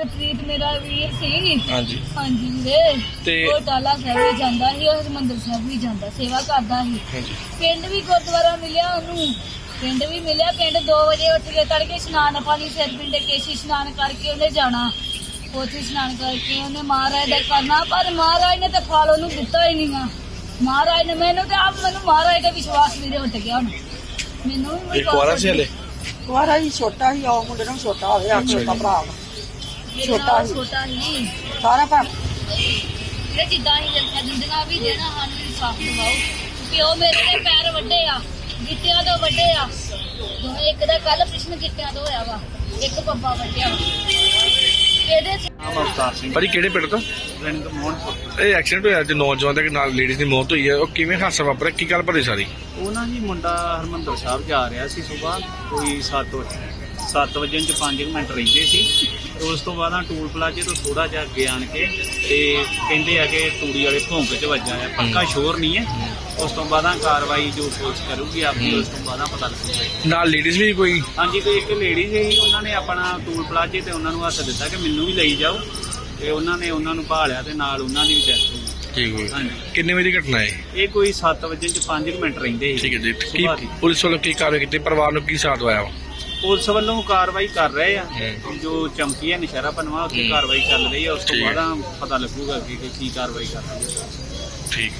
ਹਰਪ੍ਰੀਤ ਮੇਰਾ ਵੀਰ ਸੀ। ਹਾਂਜੀ। ਹਾਂਜੀ ਵੀਰੇ। ਤੇ- ਉਹ ਟਾਲਾ ਸਾਹਿਬ ਵੀ ਜਾਂਦਾ ਸੀ ਉਹ ਹਰਮੰਦਰ ਸਾਹਿਬ ਵੀ ਜਾਂਦਾ ਸੇਵਾ ਕਰਦਾ ਸੀ। ਹਾਂਜੀ। ਪਿੰਡ ਵੀ ਗੁਰਦੁਆਰਾ ਮਿਲਿਆ ਉਹਨੂੰ। ਪਿੰਡ ਵੀ ਮਿਲਿਆ ਪਿੰਡ 2 ਵਜੇ ਉੱਠ ਕੇ ਤੜਕੇ ਇਸ਼ਨਾਨ ਪਾਣੀ ਸਿਰ ਪਿੰਡੇ ਕੇਸ਼ੀ ਇਸ਼ਨਾਨ ਕਰਕੇ ਉਹਨੇ ਜਾਣਾ। ਉੱਥੇ ਇਸ਼ਨਾਨ ਕਰਕੇ ਉਹਨੇ ਮਹਾਰਾਜ ਦਾ ਕਰਨਾ ਪਰ ਮਹਾਰਾਜ ਨੇ ਤੇ ਫਲ ਉਹਨੂੰ ਦਿੱਤਾ ਹੀ ਨਹੀਂਗਾ ਮਹਾਰਾਜ ਨੇ ਮੈਨੂੰ ਤੇ ਆਪ ਮੈਨੂੰ ਮਹਾਰਾਜ ਦਾ ਵਿਸ਼ਵਾਸ ਵੀਰੇ ਉੱਠ ਗਿਆ ਹੁਣ। ਮੈਨੂੰ ਵੀ ਇੱਕ ਵਾਰਾ ਸੀ ਹਲੇ? ਕੁਆਰਾ ਹੀ ਛੋਟਾ ਹੀ ਉਹ ਮੁੰਡੇ ਨੂੰ ਛੋਟਾ ਹੋਵੇ ਆ ਅੱਛਾ ਛੋਟਾ ਜੀ। ਭਰਾ। ਵਾ। ਛੋਟਾ ਛੋਟਾ ਸੀ। ਛੋਟਾ ਨਹੀਂ। ਸਾਰਾ ਭੈਣ ਇਹ ਜਿੱਦਾਂ ਹੀ ਜਨਤਾ ਜਿੰਦਗਾ ਵੀ ਦੇਣਾ ਸਾਨੂੰ ਇਨਸਾਫ ਦਿਵਾਓ। ਕਿਉਂਕਿ ਉਹ ਮੇਰੇ ਦੇ ਪੈਰ ਵੱਡੇ ਆ ਗਿੱਟਿਆਂ ਤੋਂ ਵੱਡੇ ਆ। ਦੋਵੇਂ ਇੱਕ ਦਾ ਕੱਲ ਕ੍ਰਿਸ਼ਨ ਗਿੱਟਿਆਂ ਤੋਂ ਹੋਇਆ ਵਾ ਇੱਕ ਪੱਪਾ ਵੱਡਿਆ ਵਾ। ਇਹਦੇ ਚ ਅਵਤਾਰ ਸਿੰਘ। ਭਾਜੀ ਕਿਹੜੇ ਪਿੰਡ ਤੋਂ? ਪਿੰਡ ਮੋਹਨਪੁਰ। ਇਹ ਐਕਸੀਡੈਂਟ ਹੋਇਆ ਤੇ ਨੌਜਵਾਨ ਦੇ ਨਾਲ ਲੇਡੀਜ਼ ਦੀ ਮੌਤ ਹੋਈ ਹੈ। ਉਹ ਕਿਵੇਂ ਹਾਦਸਾ ਵਾਪਰਿਆ? ਕੀ ਗੱਲ ਭਰੀ ਸਾਰੀ? ਉਹ ਨਾ ਜੀ ਮੁੰਡਾ ਹਰਮੰਦਰ ਸਾਹਿਬ ਜਾ ਰਿਹਾ ਸੀ ਸਵੇਰ। ਕੋਈ 7 ਵਜੇ 7 ਵਜੇ ਚ 5 ਮਿੰਟ ਰਹਿੰਦੇ ਸੀ। ਤੇ ਉਸ ਤੋਂ ਬਾਅਦ ਆ ਟੂਲ ਪਲਾਜੇ ਤੋਂ ਥੋੜਾ ਜਿਹਾ ਅੱਗੇ ਆਣ ਕੇ ਤੇ ਕਹਿੰਦੇ ਆ ਕਿ ਤੂੜੀ ਵਾਲੇ ਭੌਂਕ ਚ ਵੱਜਾ ਆ। ਪੱਕਾ ਸ਼ੋਰ ਨਹੀਂ ਹੈ। ਉਸ ਤੋਂ ਬਾਅਦ ਆ ਕਾਰਵਾਈ ਜੋ ਪੁਲਿਸ ਕਰੂਗੀ ਆਪਣੀ ਉਸ ਤੋਂ ਬਾਅਦ ਆ ਪਤਾ ਲੱਗੂਗਾ। ਨਾਲ ਲੇਡੀਜ਼ ਵੀ ਕੋਈ? ਹਾਂਜੀ ਤੇ ਇੱਕ ਲੇਡੀ ਸੀ ਉਹਨਾਂ ਨੇ ਆਪਣਾ ਟੂਲ ਪਲਾਜੇ ਤੇ ਉਹਨਾਂ ਨੂੰ ਹੱਥ ਦਿੱਤਾ ਕਿ ਮੈਨੂੰ ਵੀ ਲਈ ਜਾਓ। ਤੇ ਉਹਨਾਂ ਨੇ ਉਹਨਾਂ ਨੂੰ ਭਾਲਿਆ ਤੇ ਨਾਲ ਉਹਨਾਂ ਦੀ ਵੀ ਡੈਥ ਹੋ ਗਈ। ਠੀਕ ਹੋਈ ਹਾਂਜੀ। ਕਿੰਨੇ ਵਜੇ ਦੀ ਘਟਨਾ ਹੈ? ਇਹ ਕੋਈ 7 ਵਜੇ ਚ 5 ਮਿੰਟ ਰਹਿੰਦੇ ਸੀ। ਠੀਕ ਹੈ ਜੀ। ਕੀ ਸੁਬਾਹ ਦੀ। ਪੁਲਿਸ ਵੱਲੋਂ ਕੀ ਕਾਰਵਾਈ ਕੀਤੀ? ਪਰਿਵਾਰ ਨੂੰ ਕੀ ਸਾਥ ਦਵਾਇਆ? ਵਾ? ਪੁਲਿਸ ਵੱਲੋਂ ਕਾਰਵਾਈ ਕਰ ਰਹੇ ਆ। ਜੋ ਚਮਕੀ ਹੈ ਨਸ਼ਹਿਰਾ ਪਨਵਾ ਹੂੰ। ਕਾਰਵਾਈ ਚੱਲ ਰਹੀ ਹੈ ਉਸ ਤੋਂ। ਬਾਅਦ ਪਤਾ ਲੱਗੂਗਾ ਕਿ ਕਿ ਕਾਰਵਾਈ ਕਰ ਰਹੀ ਹੈ ਠੀਕ